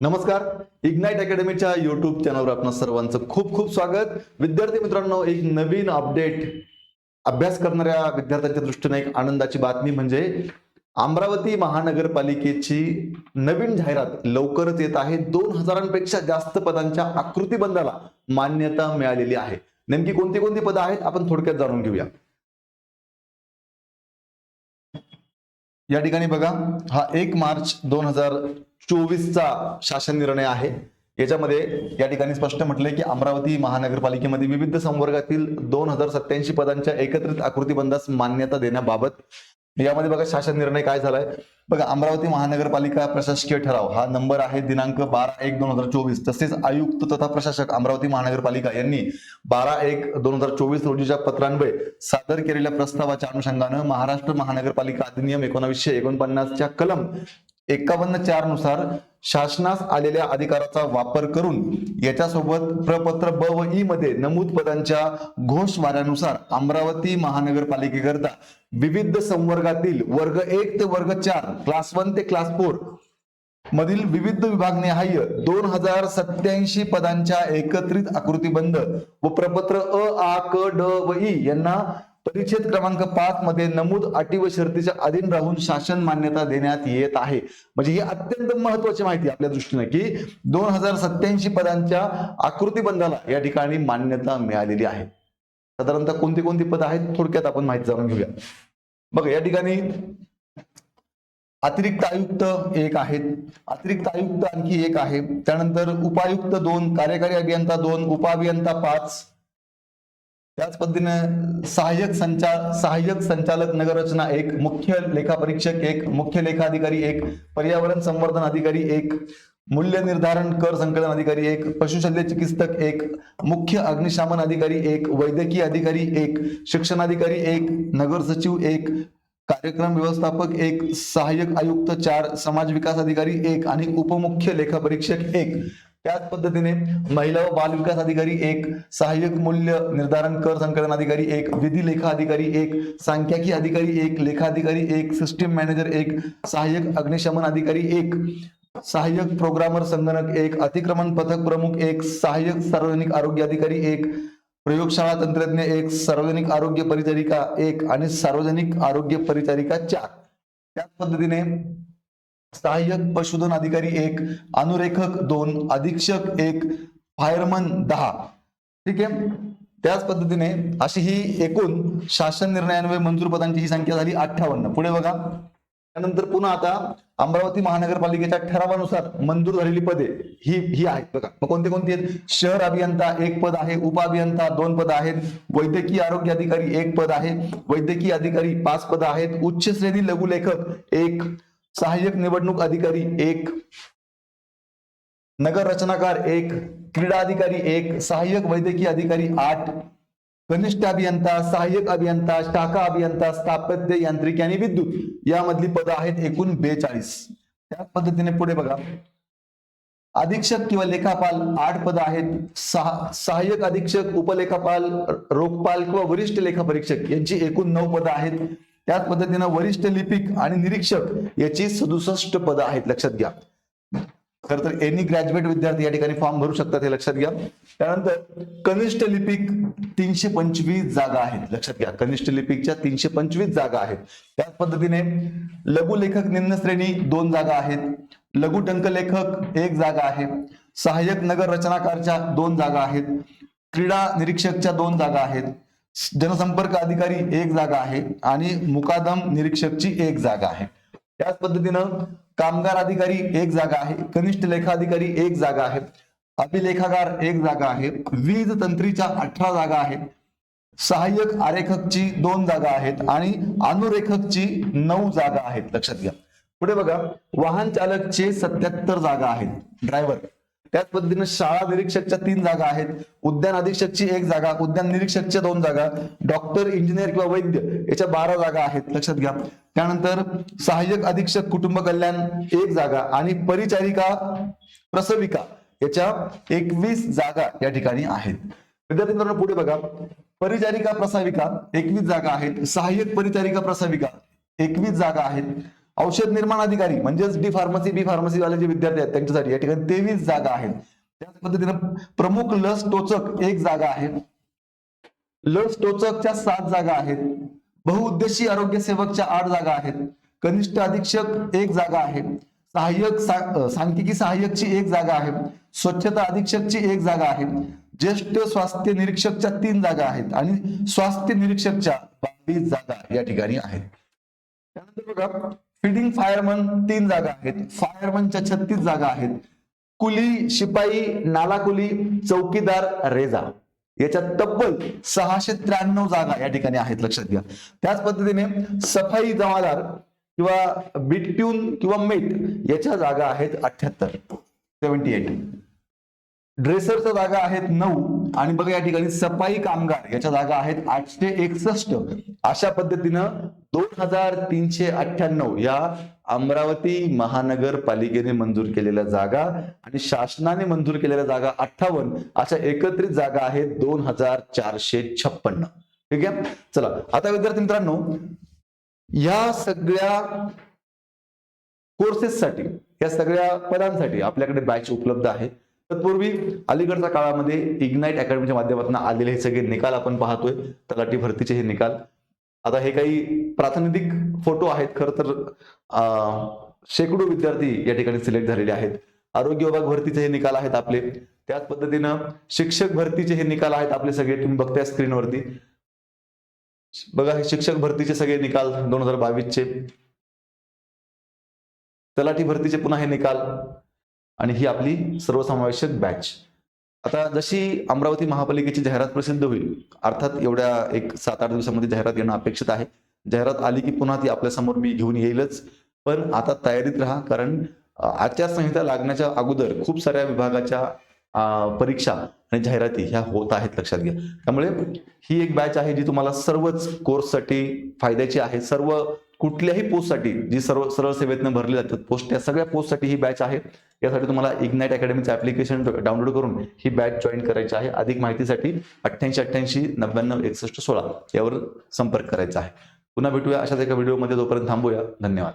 नमस्कार. Ignite अकॅडमीच्या YouTube चॅनलवर आपण सर्वांचं खूप खूप स्वागत. विद्यार्थी मित्रांनो एक नवीन अपडेट अभ्यास करणाऱ्या विद्यार्थ्यांच्या दृष्टीने एक आनंदाची बातमी म्हणजे अमरावती महानगरपालिकेची नवीन जाहिरात लवकरच येत आहे. दोन हजारांपेक्षा जास्त पदांच्या आकृतीबंधाला मान्यता मिळालेली आहे. नेमकी कोणती कोणती पदं आहेत आपण थोडक्यात जाणून घेऊया. या ठिकाणी बघा हा एक मार्च दोन हजार चोवीसचा शासन निर्णय आहे. याच्यामध्ये या ठिकाणी स्पष्ट म्हटलंय की अमरावती महानगरपालिकेमध्ये विविध संवर्गातील दोन हजार सत्याऐंशी पदांच्या एकत्रित आकृतीबंधास मान्यता देण्याबाबत यामध्ये बघा शासन निर्णय काय झालाय? बघा अमरावती महानगरपालिका प्रशासकीय ठराव. हा नंबर आहे दिनांक बारा एक दोन हजार चोवीस. तसेच आयुक्त तथा प्रशासक अमरावती महानगरपालिका यांनी बारा एक दोन हजार चोवीस रोजीच्या पत्रान्वये सादर केलेल्या प्रस्तावाच्या अनुषंगानं महाराष्ट्र महानगरपालिका अधिनियम एकोणावीसशे एकोणपन्नासच्या कलम एकावन्न चारनुसार शासनास आलेल्या अधिकाराचा वापर करून याच्यासोबत प्रपत्र ब व ई मध्ये नमूद पदांच्या घोषवाऱ्यानुसार अमरावती महानगरपालिकेकरता विविध संवर्गातील वर्ग एक ते वर्ग चार क्लास वन ते क्लास फोर मधील विविध विभागनिहाय दोन हजार सत्याऐंशी पदांच्या एकत्रित आकृतीबंध व प्रपत्र अ आ क ड व ई यांना परिच्छेद क्रमांक पाच मध्ये नमूद अटी व शर्तीच्या अधीन राहून शासन मान्यता देण्यात येत आहे. म्हणजे ही अत्यंत महत्वाची माहिती आपल्या दृष्टीने की दोन हजार सत्याऐंशी पदांच्या आकृतीबंधाला या ठिकाणी मान्यता मिळालेली आहे. साधारणतः कोणती कोणती पद आहेत थोडक्यात आपण माहिती जाणून घेऊया. बघा या ठिकाणी अतिरिक्त आयुक्त एक आहेत. अतिरिक्त आयुक्त आणखी एक आहे. त्यानंतर उपायुक्त दोन कार्यकारी अभियंता दोन उपअभियंता पाच त्याच पद्धतीने सहाय्यक संचा सहाय्यक संचालक नगररचना एक मुख्य लेखापरीक्षक एक मुख्य लेखा अधिकारी एक पर्यावरण संवर्धन अधिकारी एक मूल्य निर्धारण कर संकलन अधिकारी एक पशुशल्य चिकित्सक एक मुख्य अग्निशामन अधिकारी एक वैद्यकीय अधिकारी एक शिक्षणाधिकारी एक नगर सचिव एक कार्यक्रम व्यवस्थापक एक सहाय्यक आयुक्त चार समाज विकास अधिकारी एक आणि उपमुख्य लेखापरीक्षक एक. त्याच पद्धतीने महिला व बाल विकास अधिकारी एक सहाय्यक मूल्य निर्धारण कर संकलन अधिकारी एक विधी लेखा अधिकारी एक सांख्यिकी अधिकारी एक लेखा अधिकारी एक सिस्टीम मॅनेजर एक सहाय्यक अग्निशमन अधिकारी एक सहाय्यक प्रोग्रामर संगणक एक अतिक्रमण पथक प्रमुख एक सहाय्यक सार्वजनिक आरोग्य अधिकारी एक प्रयोगशाळा तंत्रज्ञ एक सार्वजनिक आरोग्य परिचारिका एक आणि सार्वजनिक आरोग्य परिचारिका चार. त्याच पद्धतीने सहाय्यक पशुधन अधिकारी एक अनुरेखक दोन अधीक्षक एक फायरमन दहा. ठीक आहे? त्याच पद्धतीने अशी ही एकूण शासन निर्णयान्वये मंजूर पदांची ही संख्या झाली अठ्ठावन्न. पुढे बघा. त्यानंतर पुन्हा आता अमरावती महानगरपालिकेच्या ठरावानुसार मंजूर झालेली पदे ही ही आहेत. बघा. मग कोणते कोणती आहेत? शहर अभियंता एक पद आहे उप अभियंता दोन पद आहेत वैद्यकीय आरोग्य अधिकारी एक पद आहे वैद्यकीय अधिकारी पाच पद आहेत उच्च श्रेणी लघुलेखक एक सहाय्यक निवडणूक अधिकारी एक नगर रचनाकार एक क्रीडा अधिकारी एक सहाय्यक वैद्यकीय अधिकारी आठ कनिष्ठ अभियंता सहाय्यक अभियंता शाखा अभियंता स्थापत्य यांत्रिकी आणि विद्युत यामधली पदं आहेत एकूण बेचाळीस. त्याच पद्धतीने पुढे बघा. अधीक्षक किंवा लेखापाल आठ पदं आहेत. सहा सहाय्यक अधीक्षक उपलेखापाल रोखपाल किंवा वरिष्ठ लेखापरीक्षक यांची एकूण नऊ पदं आहेत. त्याच पद्धतीनं वरिष्ठ लिपिक आणि निरीक्षक याची सदुसष्ट पदं आहेत लक्षात घ्या. खर तर एनी ग्रॅज्युएट विद्यार्थी या ठिकाणी फॉर्म भरू शकतात हे लक्षात घ्या. त्यानंतर कनिष्ठ लिपिक तीनशे पंचवीस जागा आहेत लक्षात घ्या. कनिष्ठ लिपिकच्या तीनशे पंचवीस जागा आहेत. त्याच पद्धतीने लघु लेखक निम्न श्रेणी दोन जागा आहेत. लघु टंकलेखक एक जागा आहे. सहाय्यक नगर रचनाकारच्या दोन जागा आहेत. क्रीडा निरीक्षकच्या दोन जागा आहेत. जनसंपर्क अधिकारी एक जागा आहे आणि मुकादम निरीक्षकची एक जागा आहे. त्याच पद्धतीनं कामगार अधिकारी एक जागा आहे कनिष्ठ लेखा अधिकारी एक जागा आहे अभिलेखागार एक जागा आहे वीज तंत्रीच्या अठरा जागा आहेत सहाय्यक आरेखकची दोन जागा आहेत आणि अनुरेखकची नऊ जागा आहेत. लक्षात घ्या. पुढे बघा वाहन चालकचे सत्याहत्तर जागा आहेत. ड्रायव्हर त्याच पद्धतीने शाळा निरीक्षकच्या तीन जागा आहेत. उद्यान अधीक्षकची एक जागा उद्यान निरीक्षकच्या दोन जागा डॉक्टर इंजिनियर किंवा वैद्य याच्या बारा जागा आहेत. लक्षात घ्या. त्यानंतर सहाय्यक अधीक्षक कुटुंब कल्याण एक जागा आणि परिचारिका प्रसविका याच्या एकवीस जागा या ठिकाणी आहेत. विद्यार्थी मित्रांनो पुढे बघा. परिचारिका प्रसाविका एकवीस जागा आहेत. सहाय्यक परिचारिका प्रसाविका एकवीस जागा आहेत. औषध निर्माण अधिकारी म्हणजेच डी फार्मसी बी फार्मसी वाले जे विद्यार्थी आहेत त्यांच्यासाठी या ठिकाणी तेवीस जागा आहेत. त्याच पद्धतीनं प्रमुख लस टोचक एक जागा आहे. लस टोचकच्या सात जागा आहेत. बहुउद्देशीय आरोग्य सेवकच्या आठ जागा आहेत. कनिष्ठ अधीक्षक एक जागा आहे. सहाय्यक सांख्यिकी सहाय्यकची एक जागा आहे. स्वच्छता अधीक्षकची एक जागा आहे. ज्येष्ठ स्वास्थ्य निरीक्षकच्या तीन जागा आहेत आणि स्वास्थ्य निरीक्षकच्या बावीस जागा या ठिकाणी आहेत. त्यानंतर बघा फिडिंग फायरमन तीन जागा आहेत. फायरमनच्या छत्तीस जागा आहेत. कुली शिपाई नाला कुली चौकीदार रेजा. याच्यात तब्बल सहाशे त्र्याण्णव जागा या ठिकाणी आहेत लक्षात घ्या. त्याच पद्धतीने सफाई जमादार किंवा बिट्यून किंवा मेट याच्या जागा आहेत अठ्याहत्तर सेव्हन्टी एट. ड्रेसरच्या जागा आहेत नऊ आणि बघा या ठिकाणी सफाई कामगार याच्या जागा आहेत आठशे एकसष्ट. अशा पद्धतीनं दोन हजार तीनशे अठ्ठ्याण्णव या अमरावती महानगरपालिकेने मंजूर केलेल्या जागा आणि शासनाने मंजूर केलेल्या जागा अठ्ठावन्न अशा एकत्रित जागा आहेत दोन हजार चारशे छप्पन्न. ठीक आहे? चला आता विद्यार्थी मित्रांनो या सगळ्या कोर्सेससाठी या सगळ्या पदांसाठी आपल्याकडे बॅच उपलब्ध आहे. तत्पूर्वी अलीकडच्या काळामध्ये इग्नाइट अकॅडमीच्या माध्यमातून आलेले हे सगळे निकाल आपण पाहतोय. तलाठी भरतीचे हे निकाल. आता हे काही प्रातिनिधिक फोटो आहेत खर तर शेकडो विद्यार्थी या ठिकाणी सिलेक्ट झालेले आहेत. आरोग्य विभाग भरतीचे हे निकाल आहेत आपले. त्याच पद्धतीनं शिक्षक भरतीचे हे निकाल आहेत आपले सगळे. तुम्ही बघताय स्क्रीनवरती. बघा हे शिक्षक भरतीचे सगळे निकाल दोन हजार बावीसचे. तलाठी भरतीचे पुन्हा हे निकाल. आणि ही आपली सर्वसमावेशक बॅच आता जशी अमरावती महापालिकेची जाहिरात प्रसिद्ध होईल अर्थात एवढ्या एक सात आठ दिवसामध्ये जाहिरात येणं अपेक्षित आहे. जाहिरात आली की पुन्हा ती आपल्यासमोर मी घेऊन येईलच. पण आता तयारीत राहा कारण आचारसंहिता लागण्याच्या अगोदर खूप साऱ्या विभागाच्या परीक्षा आणि जाहिराती ह्या होत आहेत लक्षात घ्या. त्यामुळे ही एक बॅच आहे जी तुम्हाला सर्वच कोर्ससाठी फायद्याची आहे. सर्व कुठल्याही पोस्टसाठी जी सर्व सरळ सेवेतनं भरली जातात पोस्ट त्या सगळ्या पोस्टसाठी ही बॅच आहे. यासाठी तुम्हाला इग्नाईट अकॅडमीचं ऍप्लिकेशन डाउनलोड करून ही बॅच जॉईन करायची आहे. अधिक माहितीसाठी अठ्ठ्याऐंशी अठ्ठ्याऐंशी नव्याण्णव एकसष्ट सोळा यावर संपर्क करायचा आहे. पुन्हा भेटूया अशाच एका व्हिडिओमध्ये जोपर्यंत थांबूया. धन्यवाद.